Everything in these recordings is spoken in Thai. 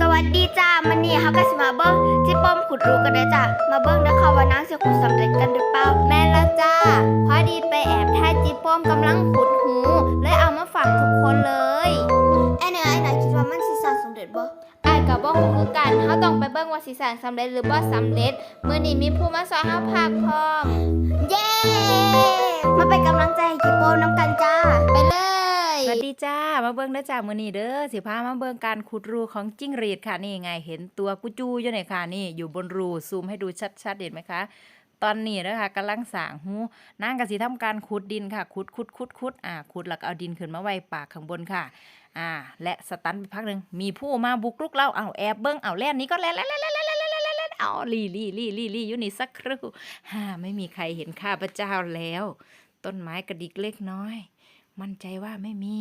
สวัสดีจ้ามันนี่เขาก็สิมาเบิ้งจิป้อมขุดรูกันเลยจ้ามาเบิ้งนะคะว่านางจะขุดสำเร็จกันหรือเปล่า แม่นแล้วจ้า พอดีไปแอบท่ายจิป้อมกำลังขุดหูเลยเอามาฝากทุกคนเลยไอ้เนยไอ้ไหนคิดว่ามันสิสานสำเร็จบ่อายกับบ่ฮู้คือกันเฮาต้องไปเบิ่งว่าสิสร้างสำเร็จหรือบ่สำเร็จมื้อนี้มีผู้มาสอนเฮาภาคพร้อม เย้ มาเป็นกำลังใจให้จิป้อมน้ำกันจ้า ไปเลยส วัสดีจ้า มาเบิ้งนะจ้ามือนี้เด้อสิพามาเบิ้งการขุดรูของจิ้งหรีดค่ะนี่ไงเห็นตัวกุจูอยู่ไหนค่ะนี่อยู่บนรูซูมให้ดูชัดๆเด็นไหมคะตอนนี้นะคะกำลังสางหูนางกสิทำการขุดดินค่ะขุดขุดขุดขุดอ่าขุดหลักเอาดินขึ้นมาไว้ปากข้างบนค่ะ อ่า และสตันไปพักหนึ่งมีผู้มาบุกรุกเราเอาแอบเบิ้งเอาแล่นนี้ก็แล่นแล่นแล่นแล่นแล่นแล่นแล่นเอาลี่ลี่ลี่ลี่ลี่อยู่นี่สักครู่ฮ่าไม่มีใครเห็นข้าพเจ้าแล้ว ต้นไม้กระดิกเล็กน้อย มั่นใจว่าไม่มี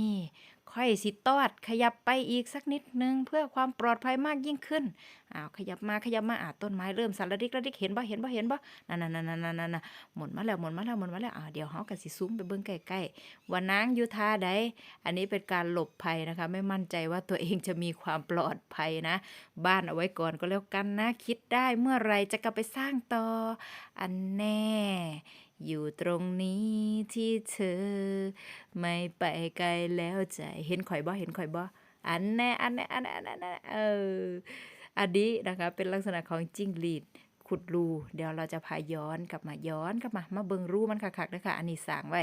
ค่อยสิตอด ขยับไปอีกสักนิดนึง เพื่อความปลอดภัยมากยิ่งขึ้นอ้าวขยับมาขยับมาอ่าต้นไม้เริ่มสั่นระดิกระดิกเห็นบ่เห็นบ่เห็นบ่นั่นนั่นนั่นนั่นนั่นนั่นหมุนมาแล้วหมุนมาแล้วหมุนมาแล้วอ่าเดี๋ยวเฮาก็สิซูมไปเบิ่งใกล้ๆว่านางอยู่ท่าใดอันนี้เป็นการหลบภัยนะคะ ไม่มั่นใจว่าตัวเองจะมีความปลอดภัยนะ บ้านเอาไว้ก่อนก็แล้วกันนะ คิดได้เมื่อไรจะกลับไปสร้างต่ออันแน่ อยู่ตรงนี้ที่เธอ ไม่ไปไกลแล้วใจเห็นข่อยบ่เห็นข่อยบ่อันแน่อันแน่อันแน่อันแน่อันแน่เอออันนี้นะคะเป็นลักษณะของจิ้งหรีดขุดรูเดี๋ยวเราจะพาย้อนกลับมาย้อนกลับมามาเบิงรูมันคักๆนะคะอันนี้สางไว้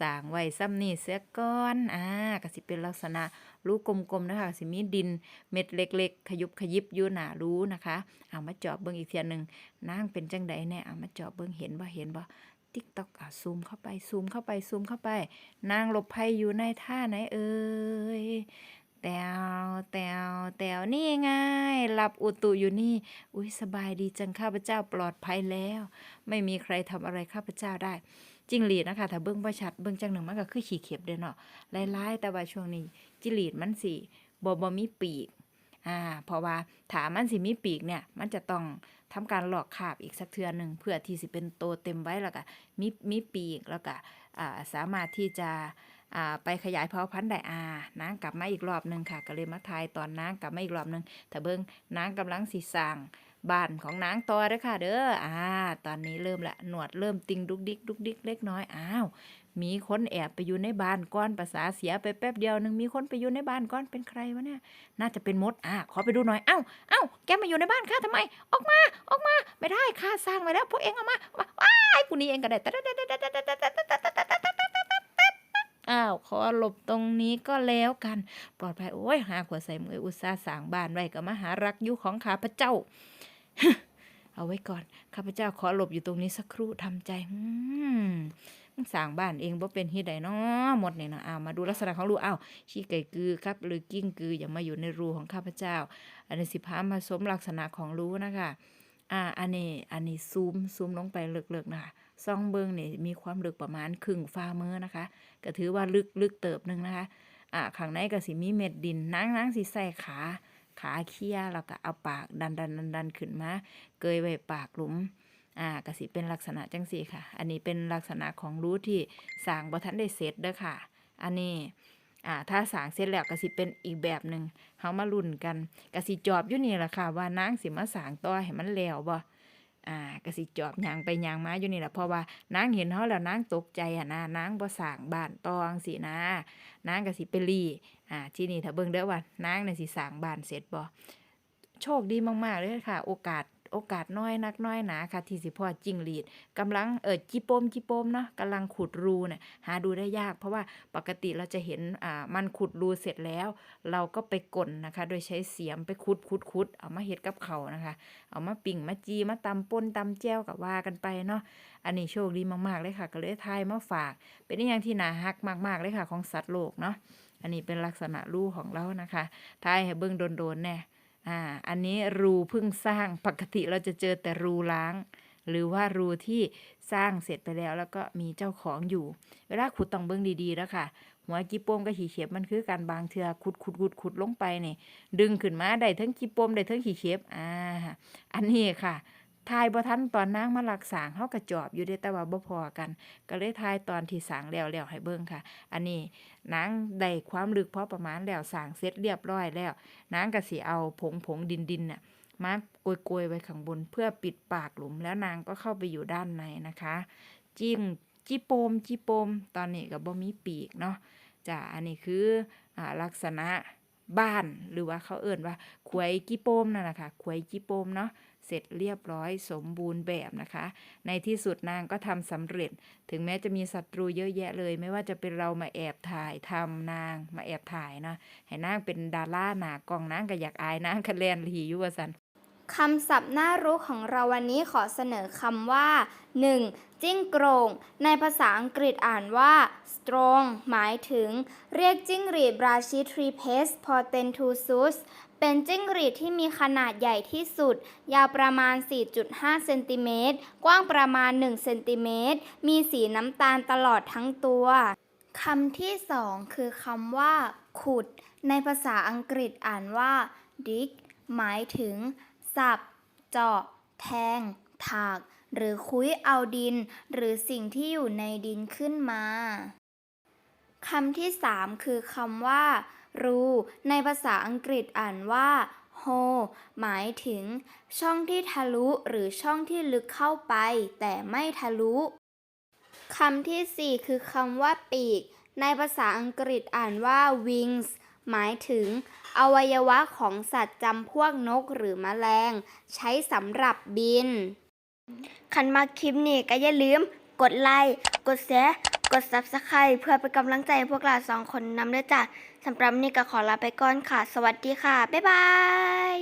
สางไว้ซ้ำนี่เสียก่อนอ่าก็สิเป็นลักษณะรูกลมๆนะคะสิมีดินเม็ดเล็ก ๆ ขยุบขยิบอยู่หนารูนะคะเอามาจาะเบิงอีกเทียหนึ่งนางเป็นจังใดแน่เอามาจาะเบิงเห็นบ่เห็นบ่ ติ๊กตอกอะซูมเข้าไปซูมเข้าไปซูมเข้าไป นางหลบภัยอยู่ในท่าไหนเอ่ยแตวแตวแตวนี่ไงหลับอุตุอยู่นี่ อุ้ยสบายดีจังข้าพเจ้าปลอดภัยแล้ว ไม่มีใครทำอะไรข้าพเจ้าได้จิ้งหรีดนะคะถ้าเบิ้งบ่ชัดเบิ้งจังหนึ่งมันก็คือขี่เข็บเด้อเนาะหลายๆแต่ว่าช่วงนี้จิ้งหรีดมันสิบ่บ่มีปีก อ่าเพราะว่าถามมันสิมีปีกเนี่ย มันจะต้องทำการหลอกคาบอีกสักเทือนหนึ่งเพื่อที่สิเป็นโตเต็มไว้แล้วก็มีมีปีกแล้วก็อ่าสามารถที่จะอ่าไปขยายเผ่าพันธุ์ได้อ่านางกลับมาอีกรอบหนึ่งค่ะ ก็เลยมาทายตอนนางกลับมาอีกรอบหนึ่งแต่เบิ้งนางกำลังสิสร้างบ้านของนางต่อเด้อค่ะ เด้ออ่า ตอนนี้เริ่มละหนวดเริ่มติงดุกดิกดุกดิกเล็กน้อยอ้าว มีคนแอบไปอยู่ในบ้านก้อนภาษาเสียไปแป๊บเดียวหนึ่งมีคนไปอยู่ในบ้านก้อนเป็นใครวะเนี่ย น่าจะเป็นมดอะขอไปดูหน่อย เอ้าเอ้าแกมาอยู่ในบ้านข้าทำไม ออกมา ออกมา ไม่ได้ข้าสร้างไว้แล้วพวกเองออกมาว้ายกูนี่เองก็ได้อ้าวขอหลบตรงนี้ก็แล้วกัน ปลอดภัยโอ้ยหาขวดใส่มืออุตสาสางบ้านไว้ก็มหารักยุของข้าพเจ้า เอาไว้ก่อนข้าพเจ้าขอหลบอยู่ตรงนี้สักครู่ทำใจอืม สร้างบ้านเองบ่เป็นที่ใดเนาะหมดเนี่ยนะอ้าวมาดูลักษณะของรูอ้าวชี้ไก่กือครับหรือกิ้งกืออย่ามาอยู่ในรูของข้าพเจ้า อันนี้สิพามาสมลักษณะของรูนะคะอ่าอันนี้อันนี้ซูมซูมลงไปลึกๆนะคะซองเบิงเนี่ยมีความลึกประมาณครึ่งฝ่ามือนะคะ ก็ถือว่าลึกลึกเติบหนึ่งนะคะอ่าข้างในก็สิมีเม็ดดินนางนางสิใส่ขาขาเคี้ยแล้วก็เอาปากดันดันดันดันขึ้นมาเกยไว้ปากหลุม อ่ากสิเป็นลักษณะจังสีค่ะ อันนี้เป็นลักษณะของรูที่สางบ่ทันได้เสร็จเด้อค่ะ อันนี้อ่าถ้าสางเสร็จแล้วก็สิเป็นอีกแบบหนึ่งเฮามาลุ้นกันก็สิจอบอยู่นี่แหละค่ะว่านางสิมาสางต่อให้มันแล้วบ่อ่าก็สิจอบยางไปยางมาอยู่นี่แหละเพราะว่านางเห็นเฮาแล้วนางตกใจอะนะนางบ่สางบ้านตองซี่นะนางก็สิไปรีอ่าที่นี่ถ้าเบิ่งเด้อว่านางน่ะสิสางบ้านเสร็จบ่โชคดีมากๆเลยค่ะ โอกาส โอกาสน้อยนักน้อยหนาค่ะ ที่สิพ่อจิ้งหรีดกำลังเออจิโปมจิโปมเนาะกำลังขุดรูเนี่ยหาดูได้ยาก เพราะว่าปกติเราจะเห็นอ่ามันขุดรูเสร็จแล้ว เราก็ไปกลนนะคะ โดยใช้เสียมไปขุดขุดขุดเอามาเฮ็ดกับเขานะคะ เอามาปิ่งมาจีมาตำป่นตำแจ้วกับว่ากันไปเนาะอันนี้โชคดีมากๆเลยค่ะ ก็เลยทายมาฝาก เป็นอย่างที่น่าฮักมากๆเลยค่ะ ของสัตว์โลกเนาะอันนี้เป็นลักษณะรูของเรานะคะทายให้เบิ่งโดนๆแน่ อ่าอันนี้รูเพิ่งสร้างปกติเราจะเจอแต่รูล้าง หรือว่ารูที่สร้างเสร็จไปแล้ว แล้วก็มีเจ้าของอยู่ เวลาขุดต้องเบิ้งดีๆแล้วค่ะ หัวกีโปมกับขีเข็บมันคือการบางเทือขุดขุดขุดขุดลงไปนี่ดึงขึ้นมาได้ทั้งกีโปมได้ทั้งขีเข็บอ่าอันนี้ค่ะ ทายบ่ทันตอนนางมารักสางเฮาก็จอบอยู่เด้แต่ว่าบ่พอกัน ก็เลยทายตอนที่สางแล้วแล้วให้เบิ่งค่ะ อันนี้นางได้ความลึกพอประมาณแล้วสางเสร็จเรียบร้อยแล้วนางก็สิเอาผงผงดินดินน่ะมาโกยๆไว้ข้างบนเพื่อปิดปากหลุมแล้วนางก็เข้าไปอยู่ด้านในนะคะ จิ้มจิโปมจิโปม ตอนนี้ก็บ่มีปีกเนาะจ้ะอันนี้คืออลักษณะ บ้านหรือว่าเขาเอิ่นว่าขวยกิโปมนั่นแหละค่ะขวยกิโปมเนาะเสร็จเรียบร้อยสมบูรณ์แบบนะคะ ในที่สุดนางก็ทำสำเร็จ ถึงแม้จะมีศัตรูเยอะแยะเลย ไม่ว่าจะเป็นเรามาแอบถ่ายทำนางมาแอบถ่ายนะให้นางเป็นดาราหนากองนางก็อยากอายนางคะแลนลีอยู่ว่าสัน คำศัพท์น่ารู้ของเราวันนี้ขอเสนอคำว่า 1. จิ้งโกรงในภาษาอังกฤษอ่านว่า strong หมายถึง เรียกจิ้งหรีด Brachytripes portentosus เป็นจิ้งหรีดที่มีขนาดใหญ่ที่สุด ยาวประมาณ 4.5 เซนติเมตร กว้างประมาณ 1 เซนติเมตร มีสีน้ำตาลตลอดทั้งตัวคำที่สองคือคำว่า ขุด ในภาษาอังกฤษอ่านว่า dig หมายถึง สับ เจาะ แทง ถาก หรือคุ้ยเอาดิน หรือสิ่งที่อยู่ในดินขึ้นมาคำที่สามคือคำว่า รู ในภาษาอังกฤษอ่านว่า hole หมายถึง ช่องที่ทะลุหรือช่องที่ลึกเข้าไป แต่ไม่ทะลุคำที่สี่คือคำว่าปีก ในภาษาอังกฤษอ่านว่า wings หมายถึง อวัยวะของสัตว์จำพวกนกหรือแมลง ใช้สำหรับบิน คันมาคลิปนี้ก็อย่าลืม กดไลค์กดแชร์กด Subscribe เพื่อเป็นกำลังใจให้พวกเราสองคนนำด้วยจ้ะสำหรับวันนี้ก็ขอลาไปก่อนค่ะ สวัสดีค่ะ บ๊ายบาย